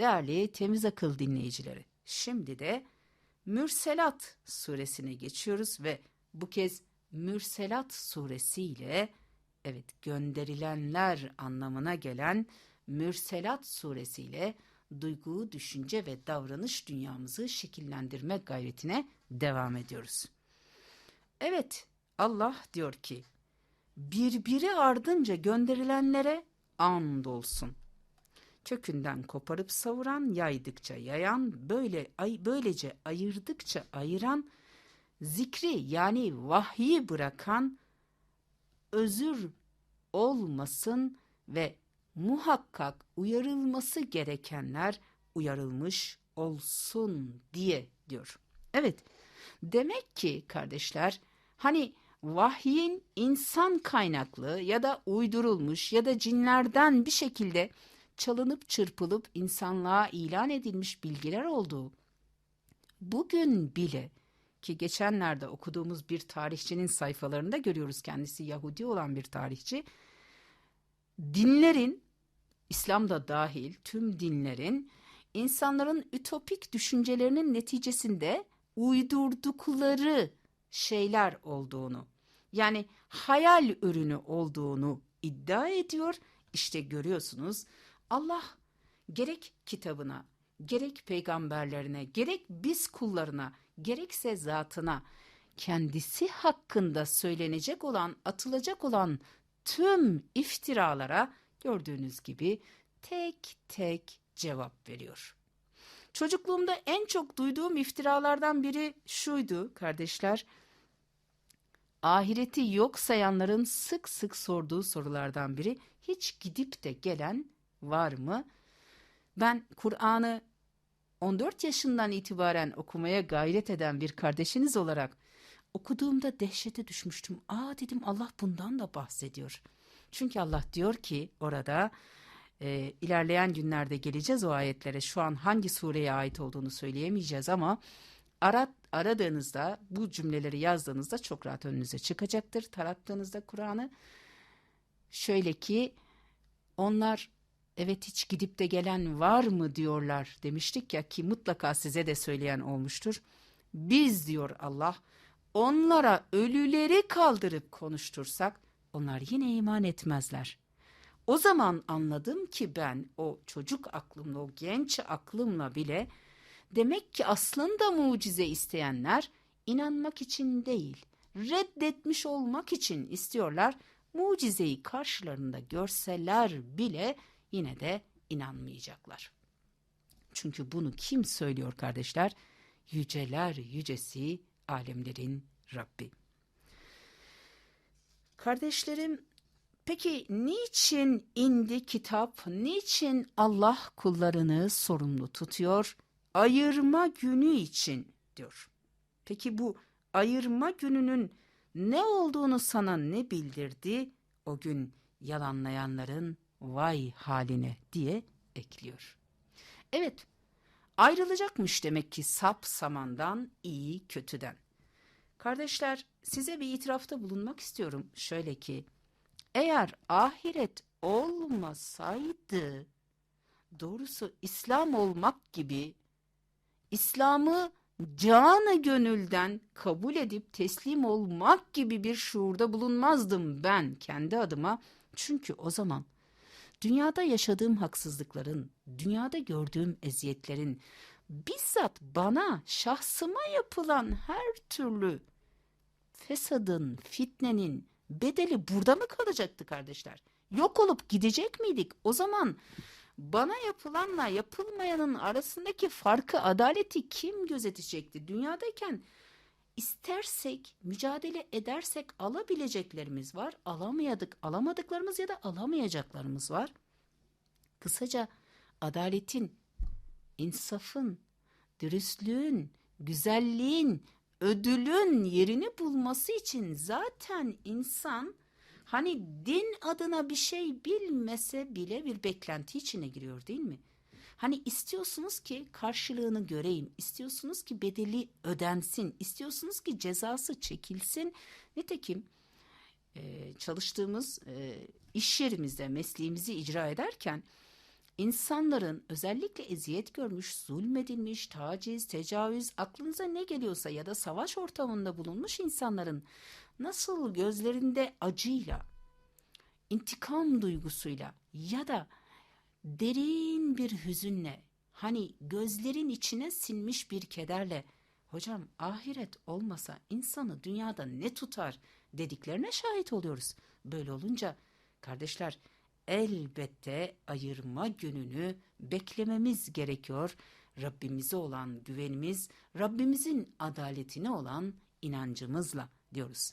Değerli temiz akıl dinleyicileri, şimdi de Mürselat suresine geçiyoruz ve bu kez Mürselat suresiyle evet gönderilenler anlamına gelen Mürselat suresiyle duygu, düşünce ve davranış dünyamızı şekillendirme gayretine devam ediyoruz. Evet, Allah diyor ki, birbiri ardınca gönderilenlere and olsun. Kökünden koparıp savuran, yaydıkça yayan, böyle ay, böylece ayırdıkça ayıran, zikri yani vahyi bırakan, özür olmasın ve muhakkak uyarılması gerekenler uyarılmış olsun diye diyor. Evet, demek ki kardeşler hani vahyin insan kaynaklı ya da uydurulmuş ya da cinlerden bir şekilde çalınıp çırpılıp insanlığa ilan edilmiş bilgiler olduğu bugün bile ki geçenlerde okuduğumuz bir tarihçinin sayfalarında görüyoruz kendisi Yahudi olan bir tarihçi dinlerin İslam'da dahil tüm dinlerin insanların ütopik düşüncelerinin neticesinde uydurdukları şeyler olduğunu yani hayal ürünü olduğunu iddia ediyor. İşte görüyorsunuz Allah gerek kitabına, gerek peygamberlerine, gerek biz kullarına, gerekse zatına kendisi hakkında söylenecek olan, atılacak olan tüm iftiralara gördüğünüz gibi tek tek cevap veriyor. Çocukluğumda en çok duyduğum iftiralardan biri şuydu kardeşler. Ahireti yok sayanların sık sık sorduğu sorulardan biri hiç gidip de gelen var mı? Ben Kur'an'ı 14 yaşından itibaren okumaya gayret eden bir kardeşiniz olarak okuduğumda dehşete düşmüştüm. Aa dedim Allah bundan da bahsediyor. Çünkü Allah diyor ki orada e, ilerleyen günlerde geleceğiz o ayetlere. Şu an hangi sureye ait olduğunu söyleyemeyeceğiz ama arat, aradığınızda bu cümleleri yazdığınızda çok rahat önünüze çıkacaktır. Tarattığınızda Kur'an'ı şöyle ki onlar evet hiç gidip de gelen var mı diyorlar demiştik ya ki mutlaka size de söyleyen olmuştur. Biz diyor Allah onlara ölüleri kaldırıp konuştursak onlar yine iman etmezler. O zaman anladım ki ben o çocuk aklımla, o genç aklımla bile demek ki aslında mucize isteyenler inanmak için değil, reddetmiş olmak için istiyorlar. Mucizeyi karşılarında görseler bile yine de inanmayacaklar. Çünkü bunu kim söylüyor kardeşler? Yüceler yücesi alemlerin Rabbi. Kardeşlerim, peki niçin indi kitap, niçin Allah kullarını sorumlu tutuyor? Ayırma günü için diyor. Peki bu ayırma gününün ne olduğunu sana ne bildirdi? O gün yalanlayanların vay haline diye ekliyor. Evet, ayrılacakmış demek ki sap samandan, iyi kötüden. Kardeşler size bir itirafta bulunmak istiyorum. Şöyle ki eğer ahiret olmasaydı doğrusu İslam olmak gibi İslam'ı canı gönülden kabul edip teslim olmak gibi bir şuurda bulunmazdım ben kendi adıma. Çünkü o zaman dünyada yaşadığım haksızlıkların, dünyada gördüğüm eziyetlerin, bizzat bana, şahsıma yapılan her türlü fesadın, fitnenin bedeli burada mı kalacaktı kardeşler? Yok olup gidecek miydik? O zaman bana yapılanla yapılmayanın arasındaki farkı, adaleti kim gözetecekti? Dünyadayken istersek, mücadele edersek alabileceklerimiz var, alamayadık, alamadıklarımız ya da alamayacaklarımız var. Kısaca adaletin, insafın, dürüstlüğün, güzelliğin, ödülün yerini bulması için zaten insan hani din adına bir şey bilmese bile bir beklenti içine giriyor değil mi? Hani istiyorsunuz ki karşılığını göreyim, istiyorsunuz ki bedeli ödensin, istiyorsunuz ki cezası çekilsin. Nitekim e, çalıştığımız e, iş yerimizde mesleğimizi icra ederken insanların özellikle eziyet görmüş, zulmedilmiş, taciz, tecavüz, aklınıza ne geliyorsa ya da savaş ortamında bulunmuş insanların nasıl gözlerinde acıyla, intikam duygusuyla ya da derin bir hüzünle, hani gözlerin içine sinmiş bir kederle, hocam ahiret olmasa insanı dünyada ne tutar dediklerine şahit oluyoruz. Böyle olunca kardeşler elbette ayırma gününü beklememiz gerekiyor. Rabbimize olan güvenimiz, Rabbimizin adaletine olan inancımızla diyoruz.